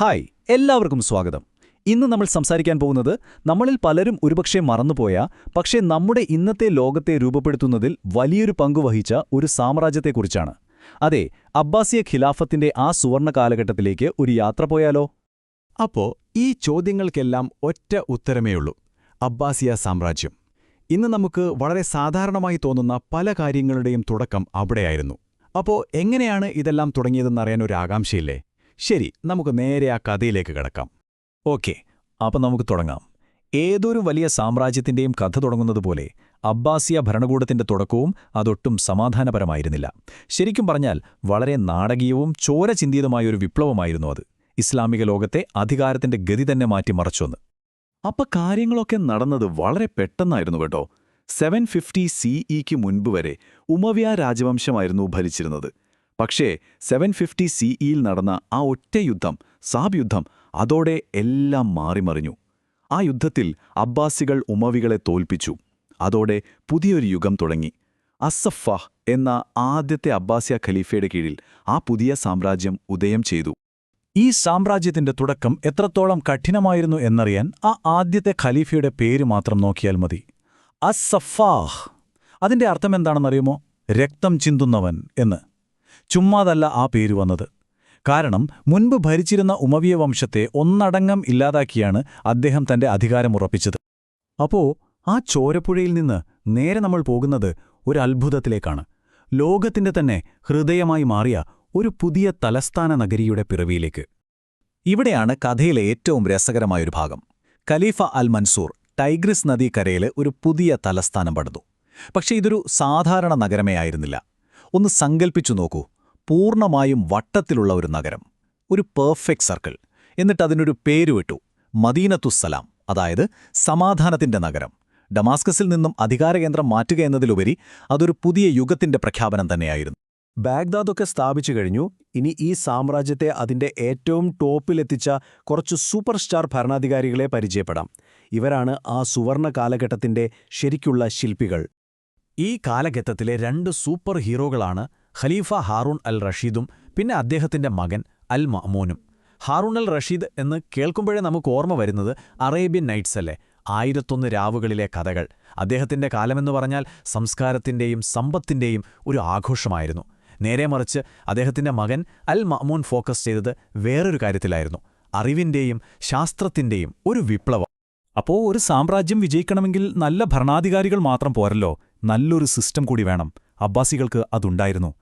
Hi എല്ലാവർക്കും സ്വാഗതം. ഇന്ന് നമ്മൾ സംസാരിക്കാൻ പോകുന്നത് നമ്മളിൽ പലരും ഒരുപക്ഷെ മറന്നുപോയ പക്ഷേ നമ്മുടെ ഇന്നത്തെ ലോകത്തെ രൂപപ്പെടുത്തുന്നതിൽ വലിയൊരു പങ്ക് വഹിച്ച ഒരു സാമ്രാജ്യത്തെക്കുറിച്ചാണ്. അതെ അബ്ബാസിയ ഖിലാഫത്തിന്റെ ആ സുവർണ കാലഘട്ടത്തിലേക്ക് ഒരു യാത്ര പോയാലോ? അപ്പോ ഈ ചോദ്യങ്ങൾക്കെല്ലാം ഒറ്റ ഉത്തരമേയുള്ളൂ അബ്ബാസിയ സാമ്രാജ്യം. ഇന്ന് നമുക്ക് വളരെ സാധാരണമായി തോന്നുന്ന പല കാര്യങ്ങളുടെയും തുടക്കം അവിടെയായിരുന്നു. അപ്പോ എങ്ങനെയാണ് ഇതെല്ലാം തുടങ്ങിയതെന്നറിയാൻ ഒരു ആകാംക്ഷയില്ലേ? ശരി നമുക്ക് നേരെ ആ കഥയിലേക്ക് കിടക്കാം. ഓക്കെ അപ്പം നമുക്ക് തുടങ്ങാം. ഏതൊരു വലിയ സാമ്രാജ്യത്തിന്റെയും കഥ തുടങ്ങുന്നതുപോലെ അബ്ബാസിയ ഭരണകൂടത്തിന്റെ തുടക്കവും അതൊട്ടും സമാധാനപരമായിരുന്നില്ല. ശരിക്കും പറഞ്ഞാൽ വളരെ നാടകീയവും ചോര ചിന്തിയതുമായ ഒരു വിപ്ലവമായിരുന്നു അത്. ഇസ്ലാമിക ലോകത്തെ അധികാരത്തിന്റെ ഗതി തന്നെ മാറ്റിമറച്ചൊന്ന് അപ്പ കാര്യങ്ങളൊക്കെ നടന്നത് വളരെ പെട്ടെന്നായിരുന്നു കേട്ടോ. സെവൻ ഫിഫ്റ്റി സിഇക്ക് മുൻപ് വരെ ഉമവ്യ രാജവംശമായിരുന്നു ഭരിച്ചിരുന്നത്. പക്ഷേ സെവൻ ഫിഫ്റ്റി സിഇയിൽ നടന്ന ആ ഒറ്റ യുദ്ധം സാബ് യുദ്ധം അതോടെ എല്ലാം മാറിമറിഞ്ഞു. ആ യുദ്ധത്തിൽ അബ്ബാസികൾ ഉമവികളെ തോൽപ്പിച്ചു. അതോടെ പുതിയൊരു യുഗം തുടങ്ങി. അസഫാഹ് എന്ന ആദ്യത്തെ അബ്ബാസിയ ഖലീഫയുടെ കീഴിൽ ആ പുതിയ സാമ്രാജ്യം ഉദയം ചെയ്തു. ഈ സാമ്രാജ്യത്തിന്റെ തുടക്കം എത്രത്തോളം കഠിനമായിരുന്നു എന്നറിയാൻ ആ ആദ്യത്തെ ഖലീഫയുടെ പേര് മാത്രം നോക്കിയാൽ മതി. അസഫാഹ് അതിന്റെ അർത്ഥമെന്താണെന്നറിയുമോ രക്തം ചിന്തുന്നവൻ എന്ന്. ചുമ്മാതല്ല ആ പേര് വന്നത്. കാരണം മുൻപ് ഭരിച്ചിരുന്ന ഉമവിയ വംശത്തെ ഒന്നടങ്കം ഇല്ലാതാക്കിയാണ് അദ്ദേഹം തന്റെ അധികാരമുറപ്പിച്ചത് അപ്പോ ആ ചോരപ്പുഴയിൽ നിന്ന് നേരെ നമ്മൾ പോകുന്നത് ഒരു അത്ഭുതത്തിലേക്കാണ്. ലോകത്തിന്റെ തന്നെ ഹൃദയമായി മാറിയ ഒരു പുതിയ തലസ്ഥാന നഗരിയുടെ പിറവിയിലേക്ക്. ഇവിടെയാണ് കഥയിലെ ഏറ്റവും രസകരമായൊരു ഭാഗം. ഖലീഫ അൽ മൻസൂർ ടൈഗ്രിസ് നദീക്കരയിൽ ഒരു പുതിയ തലസ്ഥാനം പടുത്തു പക്ഷേ ഇതൊരു സാധാരണ നഗരമേ ആയിരുന്നില്ല. ഒന്ന് സങ്കൽപ്പിച്ചു നോക്കൂ. പൂർണമായും വട്ടത്തിലുള്ള ഒരു നഗരം. ഒരു പെർഫെക്റ്റ് സർക്കിൾ എന്നിട്ട് അതിനൊരു പേരുവിട്ടു. മദീനത്തുസ്സലാം അതായത് സമാധാനത്തിന്റെ നഗരം. ഡമാസ്കസിൽ നിന്നും അധികാരകേന്ദ്രം മാറ്റുക എന്നതിലുപരി അതൊരു പുതിയ യുഗത്തിന്റെ പ്രഖ്യാപനം തന്നെയായിരുന്നു. ബാഗ്ദാദൊക്കെ സ്ഥാപിച്ചു കഴിഞ്ഞു. ഇനി ഈ സാമ്രാജ്യത്തെ അതിന്റെ ഏറ്റവും ടോപ്പിലെത്തിച്ച കുറച്ച് സൂപ്പർ സ്റ്റാർ ഭരണാധികാരികളെ പരിചയപ്പെടാം. ഇവരാണ് ആ സുവർണ കാലഘട്ടത്തിന്റെ ശരിക്കുള്ള ശില്പികൾ. ഈ കാലഘട്ടത്തിലെ രണ്ട് സൂപ്പർ ഹീറോകളാണ് ഖലീഫ ഹാറൂൺ അൽ റഷീദും പിന്നെ അദ്ദേഹത്തിന്റെ മകൻ അൽ മഅമൂനും ഹാറൂൺ അൽ റഷീദ് എന്ന് കേൾക്കുമ്പോഴേ നമുക്ക് ഓർമ്മ വരുന്നത് അറേബ്യൻ നൈറ്റ്സ് അല്ലേ? ആയിരത്തൊന്ന് രാവുകളിലെ കഥകൾ. അദ്ദേഹത്തിന്റെ കാലമെന്ന് പറഞ്ഞാൽ സംസ്കാരത്തിന്റെയും സമ്പത്തിന്റെയും ഒരു ആഘോഷമായിരുന്നു. നേരെ മറിച്ച് അദ്ദേഹത്തിന്റെ മകൻ അൽ മഅമൂൻ ഫോക്കസ് ചെയ്തത് വേറൊരു കാര്യത്തിലായിരുന്നു. അറിവിന്റെയും ശാസ്ത്രത്തിന്റെയും ഒരു വിപ്ലവം. അപ്പോൾ ഒരു സാമ്രാജ്യം വിജയിക്കണമെങ്കിൽ നല്ല ഭരണാധികാരികൾ മാത്രം പോരല്ലോ? നല്ലൊരു സിസ്റ്റം കൂടി വേണം. അബ്ബാസികൾക്ക് അതുണ്ടായിരുന്നു.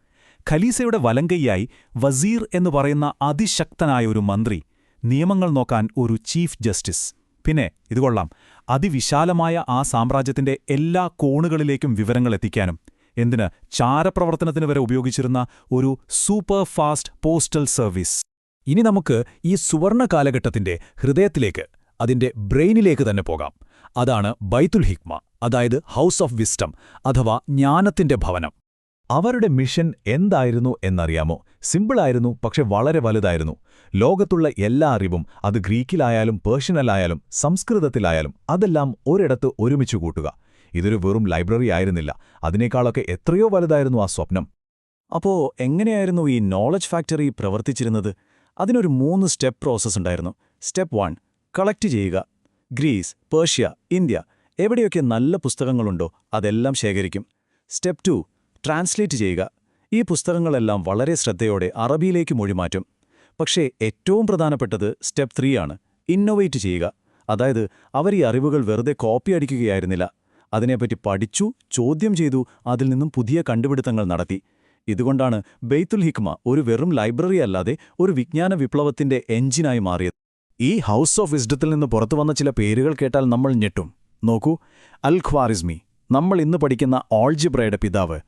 ഖലീസയുടെ വലങ്കയ്യായി വസീർ എന്ന് പറയുന്ന അതിശക്തനായ ഒരു മന്ത്രി നിയമങ്ങൾ നോക്കാൻ ഒരു ചീഫ് ജസ്റ്റിസ്. പിന്നെ ഇത് കൊള്ളാം. അതിവിശാലമായ ആ സാമ്രാജ്യത്തിന്റെ എല്ലാ കോണുകളിലേക്കും വിവരങ്ങൾ എത്തിക്കാനും. എന്തിന്? ചാരപ്രവർത്തനത്തിന് വരെ ഉപയോഗിച്ചിരുന്ന ഒരു സൂപ്പർ ഫാസ്റ്റ് പോസ്റ്റൽ സർവീസ്. ഇനി നമുക്ക് ഈ സുവർണ കാലഘട്ടത്തിന്റെ ഹൃദയത്തിലേക്ക് അതിന്റെ ബ്രെയിനിലേക്ക് തന്നെ പോകാം. അതാണ് ബൈത്തുൽ ഹിക്മ. അതായത് ഹൗസ് ഓഫ് വിസ്റ്റം അഥവാ ജ്ഞാനത്തിന്റെ ഭവനം. അവരുടെ മിഷൻ എന്തായിരുന്നു എന്നറിയാമോ? സിമ്പിളായിരുന്നു പക്ഷെ വളരെ വലുതായിരുന്നു. ലോകത്തുള്ള എല്ലാ അറിവും അത് ഗ്രീക്കിലായാലും പേർഷ്യനിലായാലും സംസ്കൃതത്തിലായാലും അതെല്ലാം ഒരിടത്ത് ഒരുമിച്ചു കൂട്ടുക. ഇതൊരു വെറും ലൈബ്രറി ആയിരുന്നില്ല. അതിനേക്കാളൊക്കെ എത്രയോ വലുതായിരുന്നു ആ സ്വപ്നം. അപ്പോ എങ്ങനെയായിരുന്നു ഈ നോളജ് ഫാക്ടറി പ്രവർത്തിച്ചിരുന്നത്? അതിനൊരു മൂന്ന് സ്റ്റെപ്പ് പ്രോസസ്സ് ഉണ്ടായിരുന്നു. സ്റ്റെപ്പ് വൺ കളക്ട് ചെയ്യുക. Greece Persia India. എവിടെയൊക്കെ നല്ല പുസ്തകങ്ങളുണ്ടോ അതെല്ലാം ശേഖരിക്കും. സ്റ്റെപ്പ് ടു ട്രാൻസ്ലേറ്റ് ചെയ്യുക. ഈ പുസ്തകങ്ങളെല്ലാം വളരെ ശ്രദ്ധയോടെ അറബിയിലേക്ക് മൊഴിമാറ്റും. പക്ഷേ ഏറ്റവും പ്രധാനപ്പെട്ടത് സ്റ്റെപ്പ് ത്രീ ആണ്. ഇന്നൊവേറ്റ് ചെയ്യുക. അതായത് അവർ ഈ അറിവുകൾ വെറുതെ കോപ്പി അടിക്കുകയായിരുന്നില്ല. അതിനെപ്പറ്റി പഠിച്ചു ചോദ്യം ചെയ്തു അതിൽ നിന്നും പുതിയ കണ്ടുപിടുത്തങ്ങൾ നടത്തി. ഇതുകൊണ്ടാണ് ബെയ്ത്തുൽ ഹിക്മ ഒരു വെറും ലൈബ്രറി അല്ലാതെ ഒരു വിജ്ഞാന വിപ്ലവത്തിന്റെ എഞ്ചിനായി മാറിയത്. ഈ ഹൗസ് ഓഫ് വിസ്ഡത്തിൽ നിന്ന് പുറത്തുവന്ന ചില പേരുകൾ കേട്ടാൽ നമ്മൾ ഞെട്ടും. നോക്കൂ അൽ ഖ്വാറിസ്മി നമ്മൾ ഇന്ന് പഠിക്കുന്ന ഓൾജിബ്രയുടെ പിതാവ്.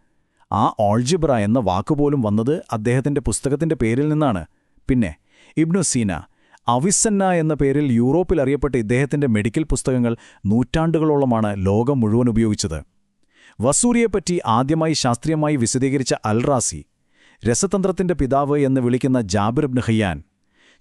ആ ഓൾജിബ്ര എന്ന വാക്കുപോലും വന്നത് അദ്ദേഹത്തിന്റെ പുസ്തകത്തിന്റെ പേരിൽ നിന്നാണ്. പിന്നെ ഇബ്നു സീന അവിസന്ന എന്ന പേരിൽ യൂറോപ്പിൽ അറിയപ്പെട്ട ഇദ്ദേഹത്തിന്റെ മെഡിക്കൽ പുസ്തകങ്ങൾ നൂറ്റാണ്ടുകളോളമാണ് ലോകം മുഴുവൻ ഉപയോഗിച്ചത്. വസൂരിയെപ്പറ്റി ആദ്യമായി ശാസ്ത്രീയമായി വിശദീകരിച്ച അൽറാസി രസതന്ത്രത്തിന്റെ പിതാവ് എന്ന് വിളിക്കുന്ന ജാബിർ ഇബ്നു ഹയ്യാൻ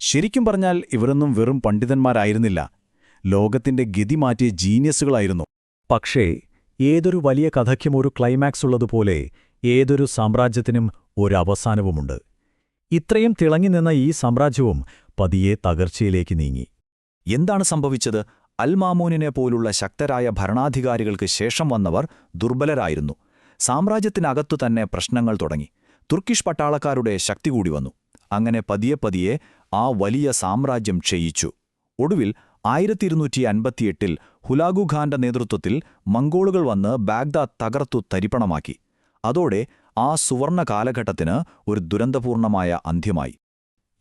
ശരിക്കും പറഞ്ഞാൽ ഇവരൊന്നും വെറും പണ്ഡിതന്മാരായിരുന്നില്ല. ലോകത്തിന്റെ ഗതി മാറ്റിയ ജീനിയസുകളായിരുന്നു. പക്ഷേ ഏതൊരു വലിയ കഥയ്ക്കും ഒരു ക്ലൈമാക്സ് ഉള്ളതുപോലെ ഏതൊരു സാമ്രാജ്യത്തിനും ഒരവസാനവുമുണ്ട് ഇത്രയും തിളങ്ങി നിന്ന ഈ സാമ്രാജ്യവും പതിയെ തകർച്ചയിലേക്ക് നീങ്ങി. എന്താണ് സംഭവിച്ചത്? അൽമാമൂനിനെ പോലുള്ള ശക്തരായ ഭരണാധികാരികൾക്ക് ശേഷം വന്നവർ ദുർബലരായിരുന്നു. സാമ്രാജ്യത്തിനകത്തു തന്നെ പ്രശ്നങ്ങൾ തുടങ്ങി. തുർക്കിഷ് പട്ടാളക്കാരുടെ ശക്തി കൂടി വന്നു. അങ്ങനെ പതിയെ പതിയെ ആ വലിയ സാമ്രാജ്യം ക്ഷയിച്ചു. ഒടുവിൽ ആയിരത്തി ഇരുന്നൂറ്റി അൻപത്തിയെട്ടിൽ ഹുലാഗു ഖാന്റെ നേതൃത്വത്തിൽ മംഗോളുകൾ വന്ന് ബാഗ്ദാദ് തകർത്തു തരിപ്പണമാക്കി. അതോടെ ആ സുവർണ കാലഘട്ടത്തിന് ഒരു ദുരന്തപൂർണമായ അന്ത്യമായി.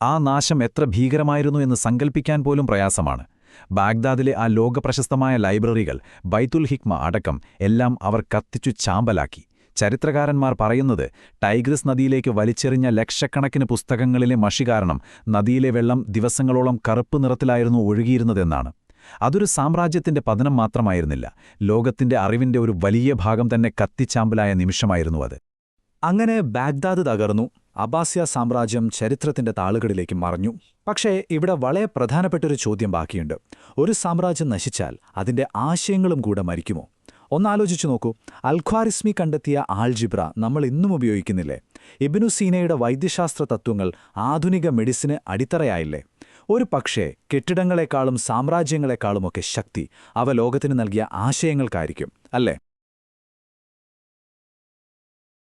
ആ നാശം എത്ര ഭീകരമായിരുന്നു എന്ന് സങ്കൽപ്പിക്കാൻ പോലും പ്രയാസമാണ്. ബാഗ്ദാദിലെ ആ ലോകപ്രശസ്തമായ ലൈബ്രറികൾ ബൈത്തുൽ ഹിക്മ അടക്കം എല്ലാം അവർ കത്തിച്ചു ചാമ്പലാക്കി. ചരിത്രകാരന്മാർ പറയുന്നത് ടൈഗ്രിസ് നദിയിലേക്ക് വലിച്ചെറിഞ്ഞ ലക്ഷക്കണക്കിന് പുസ്തകങ്ങളിലെ മഷി കാരണം നദിയിലെ വെള്ളം ദിവസങ്ങളോളം കറുപ്പ് നിറത്തിലായിരുന്നു ഒഴുകിയിരുന്നതെന്നാണ്. അതൊരു സാമ്രാജ്യത്തിന്റെ പതനം മാത്രമായിരുന്നില്ല ലോകത്തിന്റെ അറിവിന്റെ ഒരു വലിയ ഭാഗം തന്നെ കത്തിച്ചാമ്പലായ നിമിഷമായിരുന്നു അത്. അങ്ങനെ ബാഗ്ദാദ് തകർന്നു അബാസ്യ സാമ്രാജ്യം ചരിത്രത്തിന്റെ താളുകളിലേക്ക് മറഞ്ഞു. പക്ഷേ ഇവിടെ വളരെ പ്രധാനപ്പെട്ടൊരു ചോദ്യം ബാക്കിയുണ്ട്. ഒരു സാമ്രാജ്യം നശിച്ചാൽ അതിന്റെ ആശയങ്ങളും കൂടെ മരിക്കുമോ? ഒന്നാലോചിച്ചു നോക്കൂ. അൽഖ്വാരിസ്മി കണ്ടെത്തിയ ആൾജിബ്ര നമ്മൾ ഇന്നും ഉപയോഗിക്കുന്നില്ലേ? ഇബിനു സീനയുടെ വൈദ്യശാസ്ത്ര തത്വങ്ങൾ ആധുനിക മെഡിസിന് അടിത്തറയായില്ലേ? ഒരു പക്ഷേ കെട്ടിടങ്ങളെക്കാളും സാമ്രാജ്യങ്ങളെക്കാളുമൊക്കെ ശക്തി അവ ലോകത്തിന് നൽകിയ ആശയങ്ങൾക്കായിരിക്കും അല്ലേ?